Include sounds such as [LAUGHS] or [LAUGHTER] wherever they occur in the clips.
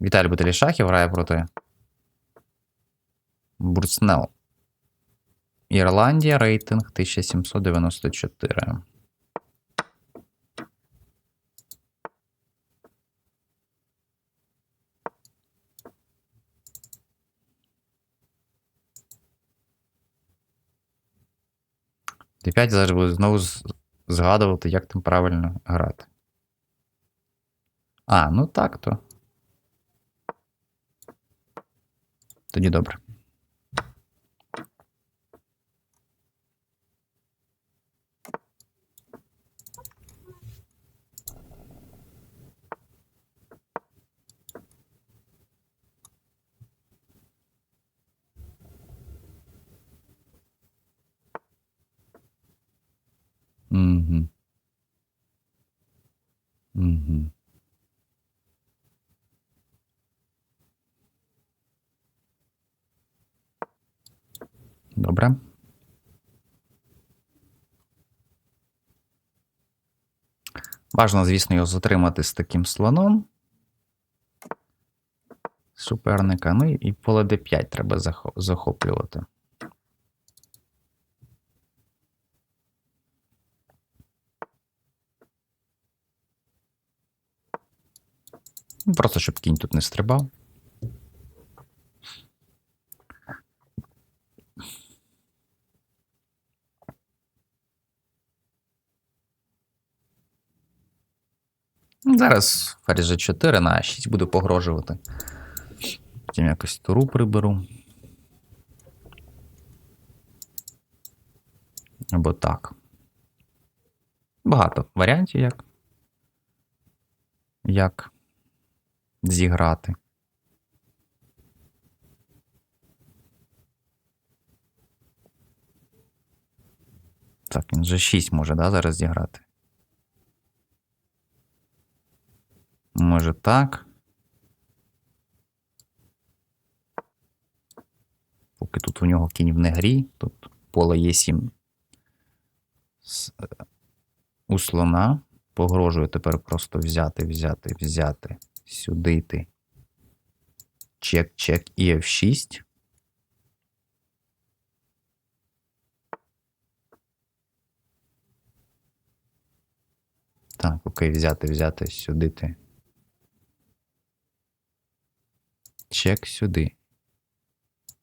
Віталій Баталішахів грає проти Бурцнел. Ірландія, рейтинг 1794. Д5 зараз буду знову згадувати, як там правильно грати. А, ну так то. Тоді добре. Добре. Важно, звісно, його затримати з таким слоном. Суперника. Ну і поле d5 треба захоплювати. Просто щоб кінь тут не стрибав. Зараз ферзь G4 на 6 буду погрожувати. Потім якось туру приберу. Або так. Багато варіантів, як. Як зіграти. Так, він же 6 може, да, зараз зіграти. Може так. Поки тут у нього кінь в негрі, тут поле є 7 е, у слона. Погрожує тепер просто взяти, взяти, взяти, сюди йти. Чек, чек і F6. Так, окей, взяти, взяти, сюди ти. Чек сюди.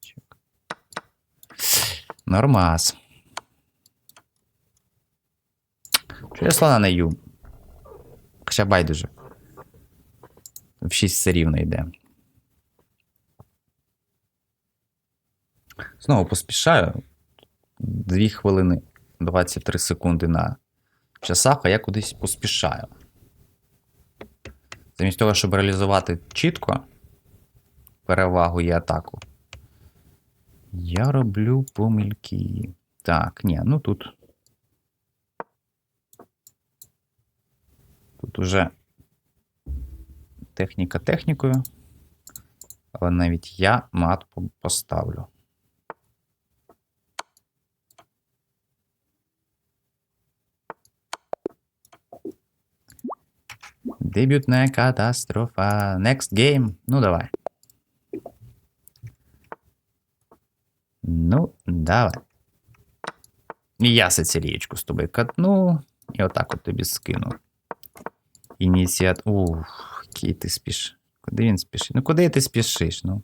Чек. Нормас. Чого я слона не ю? Хоча байдуже. В 6 все рівно йде. Знову поспішаю. 2 хвилини 23 секунди на часах, а я кудись поспішаю. Замість того, щоб реалізувати чітко перевагу і атаку. Я роблю помильки. Так, ні, ну тут. Тут уже техніка технікою. Але навіть я мат поставлю. Дебютная катастрофа. Next game. Ну, давай. Ну, давай. І я сицилієчку з тобою катну. І отак от тобі скину. Ініціат. Ух, який ти спішиш. Куди він спішить? Ну, куди ти спішиш? Ну.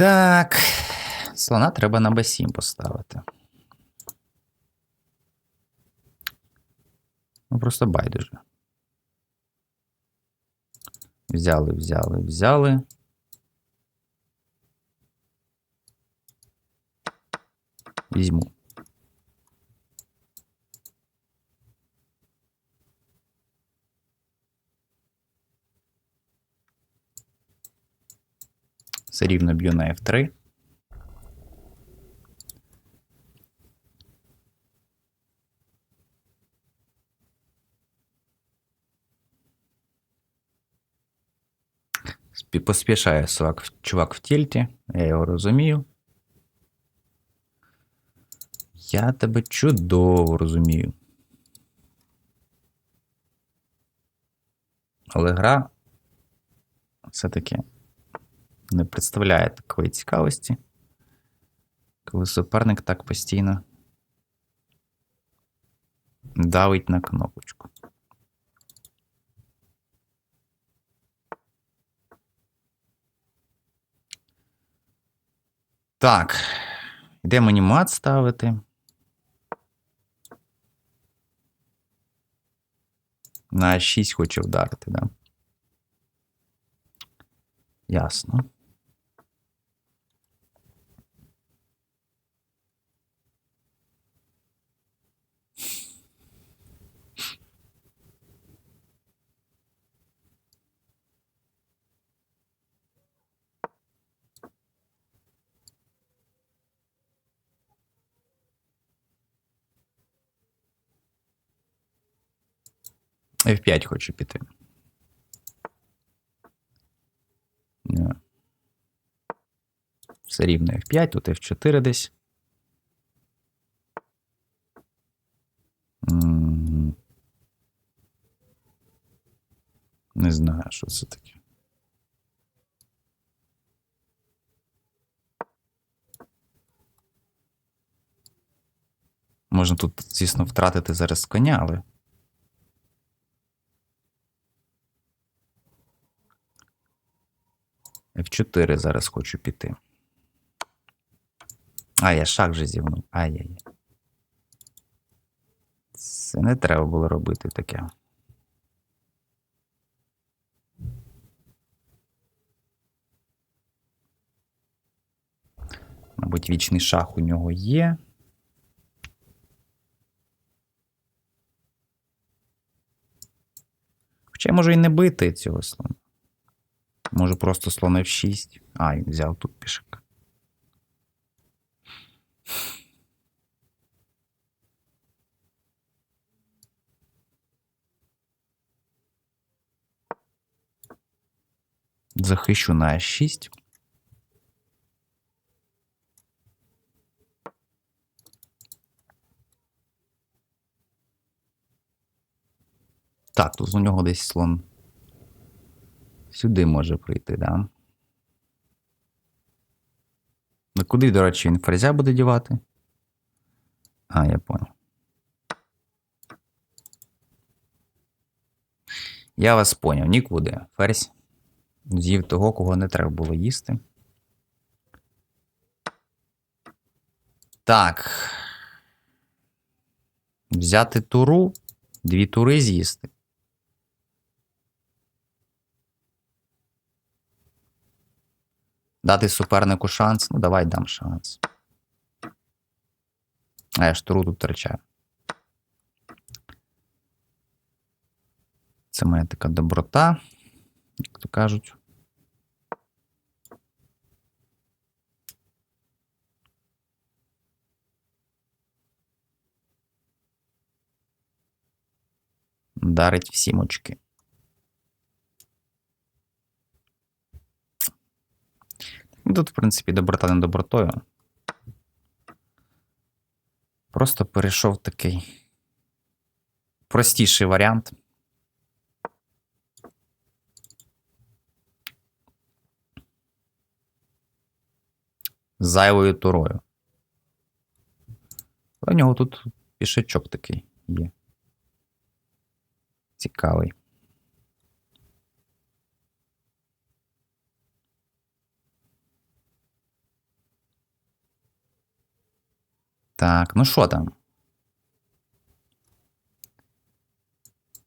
Так. Слона треба на b7 поставити. Ну, просто байдуже. Взяли, взяли, взяли. Візьму. Все рівно б'ю на F3. Поспішає чувак, чувак в тільті, я його розумію. Я тебе чудово розумію. Але гра все-таки не представляє такої цікавості, коли суперник так постійно давить на кнопочку. Так, де мені мат ставити? На 6 хоче вдарити, да? Ясно. F5 хочу піти. Все рівно F5, тут F4 десь. Не знаю, що це таке. Можна тут, звісно, втратити зараз коня, але. F4 зараз хочу піти. А, я шаг вже зівнув. Ай-яй. Це не треба було робити таке. Мабуть, вічний шах у нього є. Хоча я можу і не бити цього слона. Можу просто слон F6. А, він взяв тут пішак. Захищу на А6. Так, тут у нього десь слон. Сюди може прийти, да? Ну куди, до речі, він ферзя буде дівати? А, я понял. Я вас поняв, нікуди. Ферзь з'їв того, кого не треба було їсти. Так. Взяти туру, дві тури з'їсти. Дати супернику шанс. Ну, давай дам шанс. А я ж туру тут втрачаю. Це моя така доброта, як то кажуть. Дарить всім очки. Тут, в принципі, доброта не добротою. Просто перейшов такий простіший варіант. Зайвою турою. Але в нього тут пішачок такий є. Цікавий. Так, ну що там?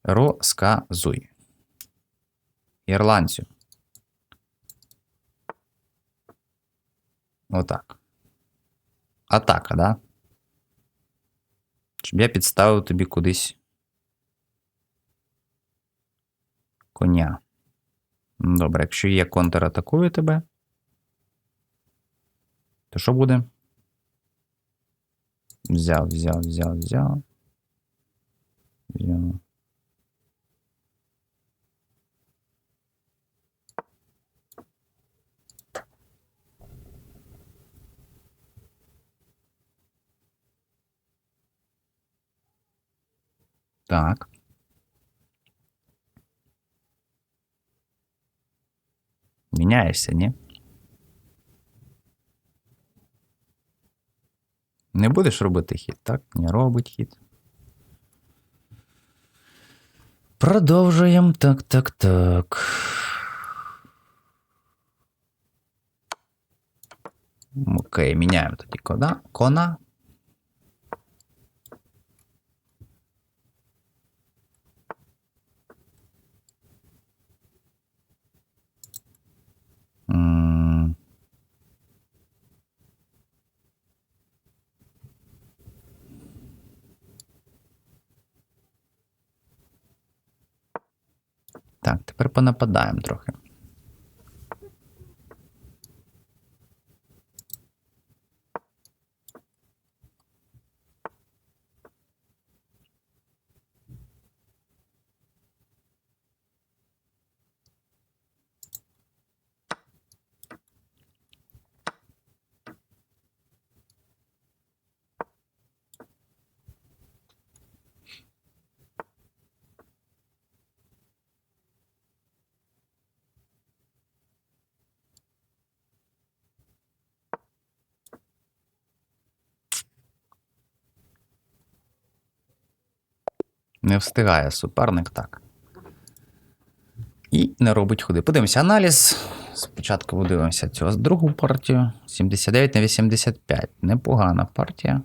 Розказуй. Ірландцю. Отак. Атака, да? Щоб я підставив тобі кудись коня. Добре, якщо я контратакую тебе, То що буде? Взяв, взяв, взяв, взяв. Взяв. Так. Міняєшся, ні? Не будеш робити хід, так? Не робить хід. Продовжуємо. Так, так, так. Окей, міняємо тоді кода. Кона. М, Так, тепер понападаємо трохи. Не встигає суперник так. І не робить ходи. Подивимося аналіз. Спочатку подивимося цю другу партію. 79 на 85. Непогана партія.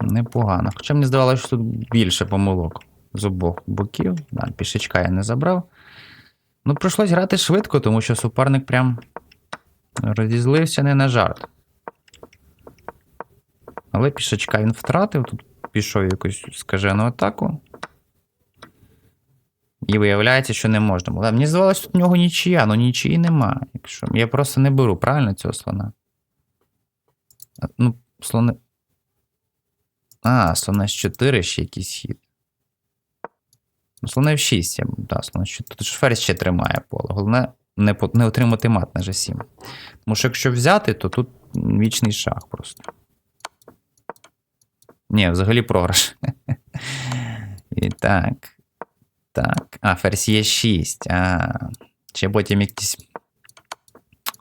Непогано. Хоча мені здавалося, що тут більше помилок з обох боків. Да, пішечка я не забрав. Ну, прийшлось грати швидко, тому що суперник прям розізлився не на жарт. Але пішачка він втратив, тут пішов якусь скажену атаку. І виявляється, що не можна було. Мені здавалося, тут в нього нічия, але нічиї нема. Якщо... Я просто не беру, правильно цього слона? Ну, слони. А, слона з 4 ще якийсь хід. Ну, слона F6, я да, слона 4. Тут ж ферзь ще тримає поле. Головне не, не отримати мат на G7. Тому що якщо взяти, то тут вічний шах просто. Ні, взагалі програш. І так. Так. А, ферзь є 6. А. Ще потім якісь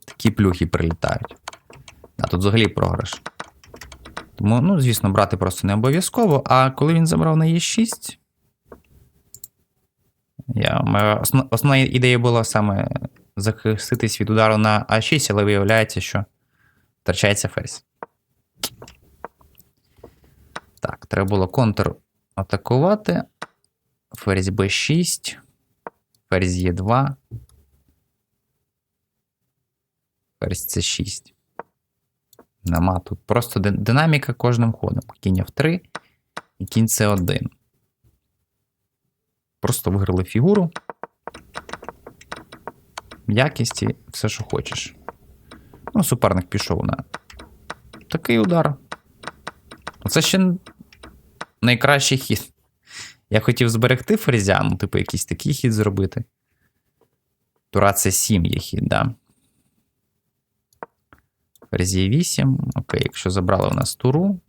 такі плюхи прилітають. А тут взагалі програш. Тому, ну, звісно, брати просто не обов'язково. А коли він забрав на Е6. Я, моя основ, основна ідея була саме захиститись від удару на А6, але виявляється, що втрачається ферзь. Так, треба було контр атакувати. Ферзь Б6. Ферзь Е2. Ферзь С6. Нема тут просто динаміка кожним ходом. Кінь F3 і кінь С1. Просто виграли фігуру. Якість і все, що хочеш. Ну, суперник пішов на такий удар. Це ще найкращий хід. Я хотів зберегти ферзя, ну, типу, якийсь такий хід зробити. Тура це 7 є хід, да. Ферзь є 8. Окей, якщо забрали у нас туру.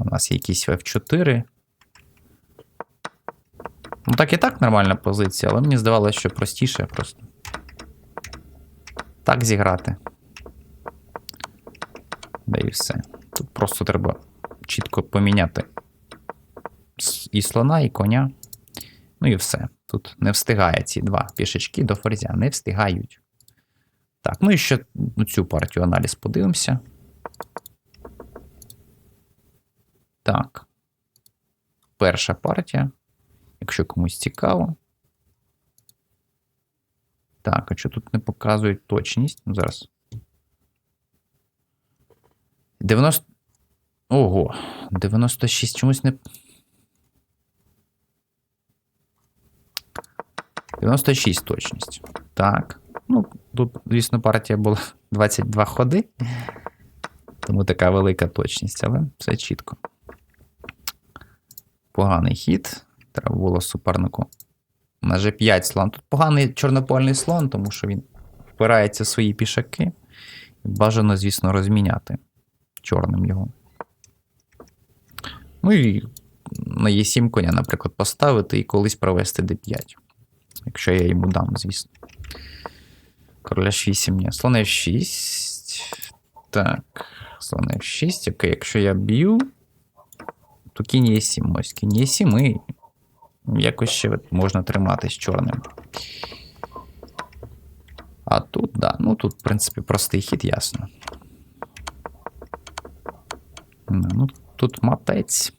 У нас є якийсь F4. Ну, так і так нормальна позиція, але мені здавалося, що простіше просто. Так зіграти. Да і все. Тут просто треба чітко поміняти і слона, і коня. Ну і все. Тут не встигає ці два пішечки до ферзя, не встигають. Так, ну і ще цю партію аналіз подивимося. Так. Перша партія. Якщо комусь цікаво. Так, а що тут не показують точність? Ну, зараз. 90. Ого, 96 чомусь не. 96 точність. Так. Ну, тут, звісно, партія була [LAUGHS] 22 ходи. Тому така велика точність, але все чітко. Поганий хід. Треба було супернику. На G5 слон. Тут поганий чорнопольний слон, тому що він впирається в свої пішаки. Бажано, звісно, розміняти чорним його. Ну і на Е7 коня, наприклад, поставити і колись провести D5. Якщо я йому дам, звісно. Короля 8 ні. Слон F6. Так. Слон F6. Окей, якщо я б'ю, то кінь Е7. Ось кінь Е7 і якось ще можна тримати з чорним. А тут, да. Ну тут, в принципі, простий хід, ясно. Ну, тут матець.